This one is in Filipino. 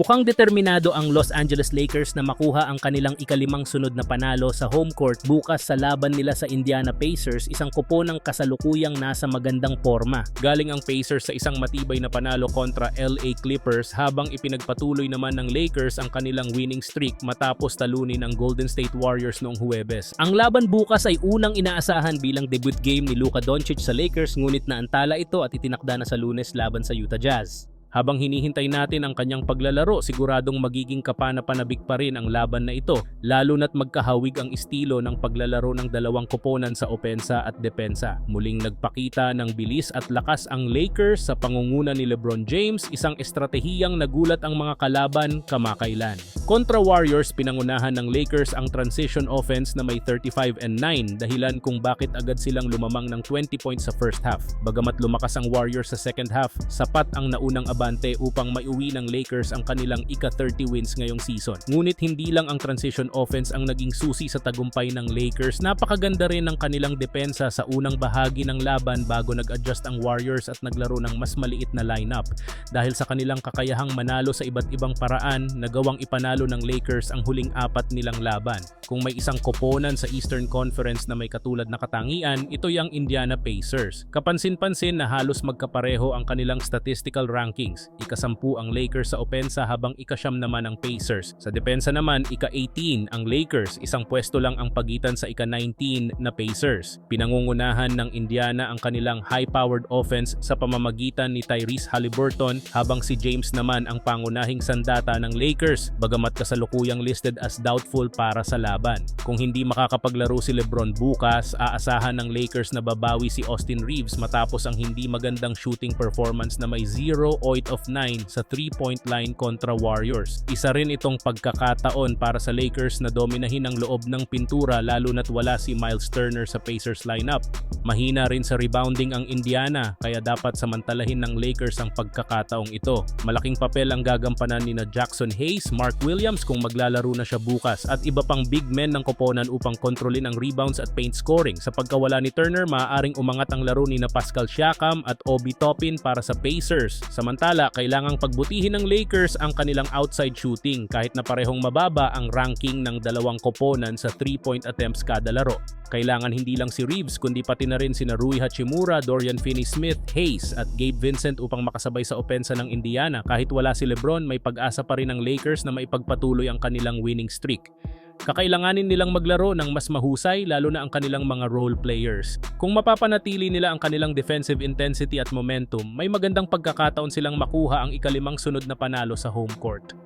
Mukhang determinado ang Los Angeles Lakers na makuha ang kanilang ikalimang sunod na panalo sa home court bukas sa laban nila sa Indiana Pacers, isang kupo ng kasalukuyang nasa magandang forma. Galing ang Pacers sa isang matibay na panalo kontra LA Clippers habang ipinagpatuloy naman ng Lakers ang kanilang winning streak matapos talunin ang Golden State Warriors noong Huwebes. Ang laban bukas ay unang inaasahan bilang debut game ni Luka Doncic sa Lakers ngunit naantala ito at itinakda na sa lunes laban sa Utah Jazz. Habang hinihintay natin ang kanyang paglalaro, siguradong magiging kapana-panabik pa rin ang laban na ito, lalo na't magkahawig ang estilo ng paglalaro ng dalawang koponan sa opensa at depensa. Muling nagpakita ng bilis at lakas ang Lakers sa pangunguna ni LeBron James, isang estratehiyang nagulat ang mga kalaban kamakailan. Kontra Warriors, pinangunahan ng Lakers ang transition offense na may 35 and 9 dahilan kung bakit agad silang lumamang ng 20 points sa first half. Bagamat lumakas ang Warriors sa second half, sapat ang naunang abante upang maiuwi ng Lakers ang kanilang ika-30 wins ngayong season. Ngunit hindi lang ang transition offense ang naging susi sa tagumpay ng Lakers. Napakaganda rin ng kanilang depensa sa unang bahagi ng laban bago nag-adjust ang Warriors at naglaro ng mas maliit na lineup. Dahil sa kanilang kakayahang manalo sa iba't ibang paraan, nagawang ipanalo ng Lakers ang huling apat nilang laban. Kung may isang koponan sa Eastern Conference na may katulad na katangian, ito yung Indiana Pacers. Kapansin-pansin na halos magkapareho ang kanilang statistical rankings. Ikasampu ang Lakers sa opensa habang ikasyam naman ang Pacers. Sa depensa naman, ika-18 ang Lakers, isang pwesto lang ang pagitan sa ika-19 na Pacers. Pinangungunahan ng Indiana ang kanilang high-powered offense sa pamamagitan ni Tyrese Halliburton habang si James naman ang pangunahing sandata ng Lakers bagamat kasalukuyang listed as doubtful para sa laban. Kung hindi makakapaglaro si LeBron bukas, aasahan ng Lakers na babawi si Austin Reeves matapos ang hindi magandang shooting performance na may 0 8 of 9 sa 3-point line kontra Warriors. Isa rin itong pagkakataon para sa Lakers na dominahin ang loob ng pintura lalo na't wala si Miles Turner sa Pacers lineup. Mahina rin sa rebounding ang Indiana kaya dapat samantalahin ng Lakers ang pagkakataong ito. Malaking papel ang gagampanan ni na Jackson Hayes, Mark Williams kung maglalaro na siya bukas at iba pang big men ng koponan upang kontrolin ang rebounds at paint scoring. Sa pagkawala ni Turner, maaaring umangat ang laro ni na Pascal Siakam at Obi Toppin para sa Pacers. Samantala, kailangang pagbutihin ng Lakers ang kanilang outside shooting kahit na parehong mababa ang ranking ng dalawang koponan sa 3-point attempts kada laro. Kailangan hindi lang si Reeves kundi pati na rin sina Rui Hachimura, Dorian Finney-Smith, Hayes at Gabe Vincent upang makasabay sa opensa ng Indiana. Kahit wala si LeBron, may pag-asa pa rin ng Lakers na maipagpatuloy ang kanilang winning streak. Kakailanganin nilang maglaro ng mas mahusay lalo na ang kanilang mga role players. Kung mapapanatili nila ang kanilang defensive intensity at momentum, may magandang pagkakataon silang makuha ang ikalimang sunod na panalo sa home court.